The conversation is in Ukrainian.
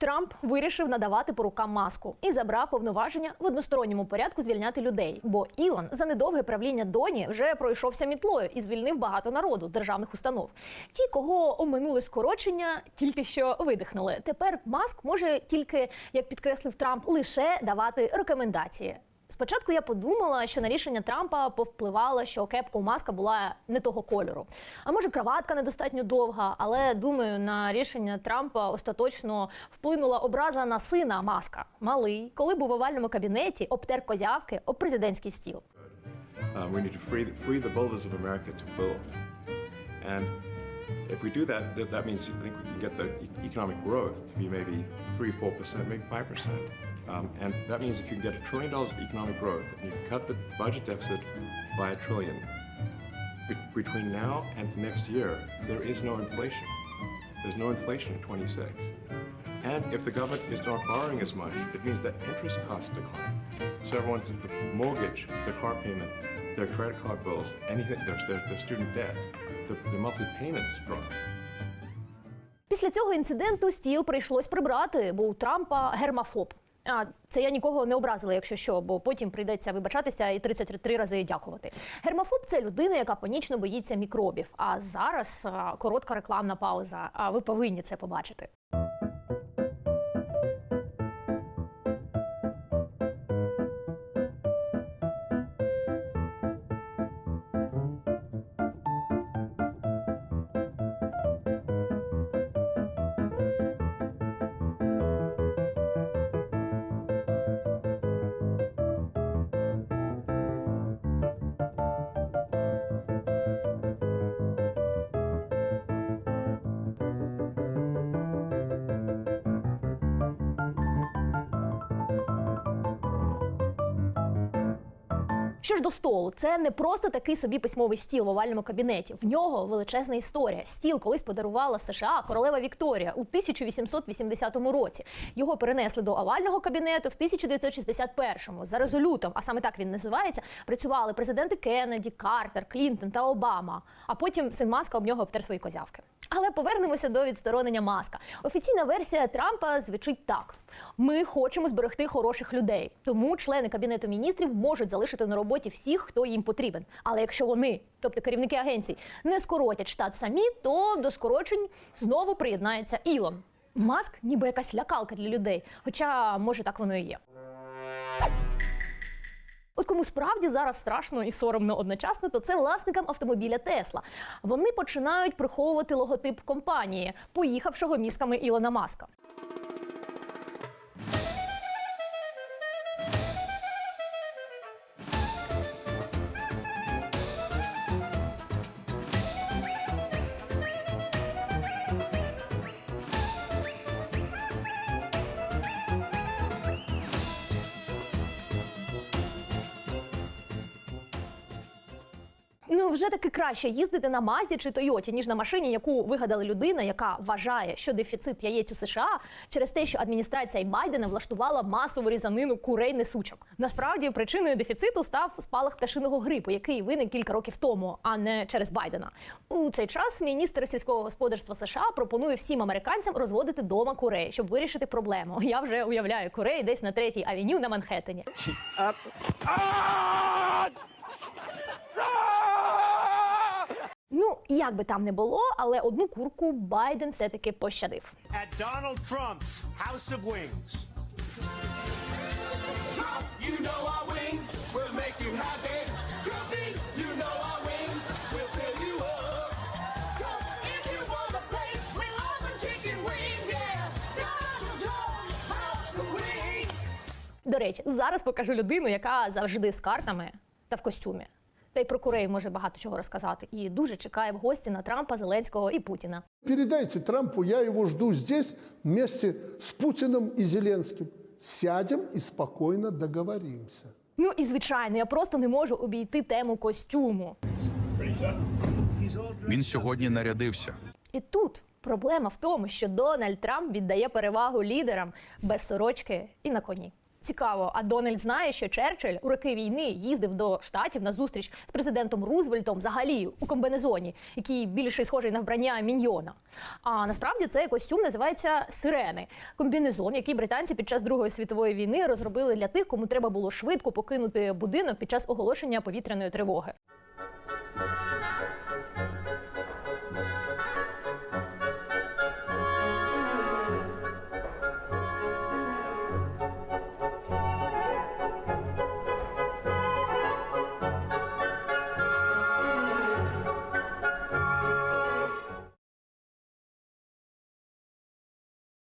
Трамп вирішив надавати по рукам маску і забрав повноваження в односторонньому порядку звільняти людей. Бо Ілон за недовге правління доні вже пройшовся мітлою і звільнив багато народу з державних установ. Ті, кого оминули скорочення, тільки що видихнули. Тепер маск може тільки, як підкреслив Трамп, лише давати рекомендації. Спочатку я подумала, що на рішення Трампа повпливало, що кепка у маска була не того кольору. А може, краватка недостатньо довга, але думаю, на рішення Трампа остаточно вплинула образа на сина маска. Малий, коли був в овальному кабінеті, обтер козявки об президентський стіл. Uh, if we do that, that means I think we can get the e- economic growth to be maybe 3, 4%, maybe 5%. Um, and that means if you can get a trillion dollars of economic growth and you can cut the budget deficit by a trillion, be- between now and next year, there is no inflation. There's no inflation in 26. And if the government is not borrowing as much, it means that interest costs decline. So everyone's the mortgage, their car payment, their credit card bills, anything, their, their, their student debt, the, the monthly payments drop. Після цього інциденту стіл прийшлось прибрати, бо у Трампа гермафоб. А це я нікого не образила, якщо що, бо потім прийдеться вибачатися і 33 рази дякувати. Гермафоб це людина, яка панічно боїться мікробів. А зараз а, коротка рекламна пауза. А ви повинні це побачити. Що ж до столу, це не просто такий собі письмовий стіл в овальному кабінеті. В нього величезна історія. Стіл колись подарувала США королева Вікторія у 1880 році. Його перенесли до овального кабінету в 1961-му. За резолютом, а саме так він називається, працювали президенти Кеннеді, Картер, Клінтон та Обама. А потім син Маска об нього обтер свої козявки. Але повернемося до відсторонення маска. Офіційна версія Трампа звучить так: ми хочемо зберегти хороших людей, тому члени кабінету міністрів можуть залишити на роботі всіх, хто їм потрібен. Але якщо вони, тобто керівники агенцій, не скоротять штат самі, то до скорочень знову приєднається Ілон. Маск ніби якась лякалка для людей, хоча може так воно і є. От кому справді зараз страшно і соромно одночасно, то це власникам автомобіля Тесла. Вони починають приховувати логотип компанії, поїхавшого мізками Ілона Маска. Вже таки краще їздити на Мазді чи Тойоті, ніж на машині, яку вигадала людина, яка вважає, що дефіцит яєць у США через те, що адміністрація Байдена влаштувала масову різанину курей несучок. Насправді причиною дефіциту став спалах пташиного грипу, який виник кілька років тому, а не через Байдена. У цей час міністр сільського господарства США пропонує всім американцям розводити дома курей, щоб вирішити проблему. Я вже уявляю курей десь на третій авеню на Манхеттені. Ну, як би там не було, але одну курку Байден все-таки пощадив. at Donald Trump's House of Wings. You know our wings will make you happy. Trumpy, you know our wings will fill you up. Trump, if you want a place with awesome chicken wings, yeah. Donald Trump's House of Wings. До речі, зараз покажу людину, яка завжди з картами та в костюмі. Та й про курей може багато чого розказати. І дуже чекає в гості на Трампа, Зеленського і Путіна. Передайте Трампу, я его жду здесь вместе с Путиным и Зеленским. Сядем и спокойно договоримся. Ну і звичайно, я просто не можу обійти тему костюму. Він сьогодні нарядився. І тут проблема в тому, що Дональд Трамп віддає перевагу лідерам без сорочки і на коні. Цікаво, а Дональд знає, що Черчилль у роки війни їздив до штатів на зустріч з президентом Рузвельтом взагалі у комбинезоні, який більше схожий на вбрання міньйона. А насправді цей костюм називається сирени. Комбінезон, який британці під час Другої світової війни розробили для тих, кому треба було швидко покинути будинок під час оголошення повітряної тривоги.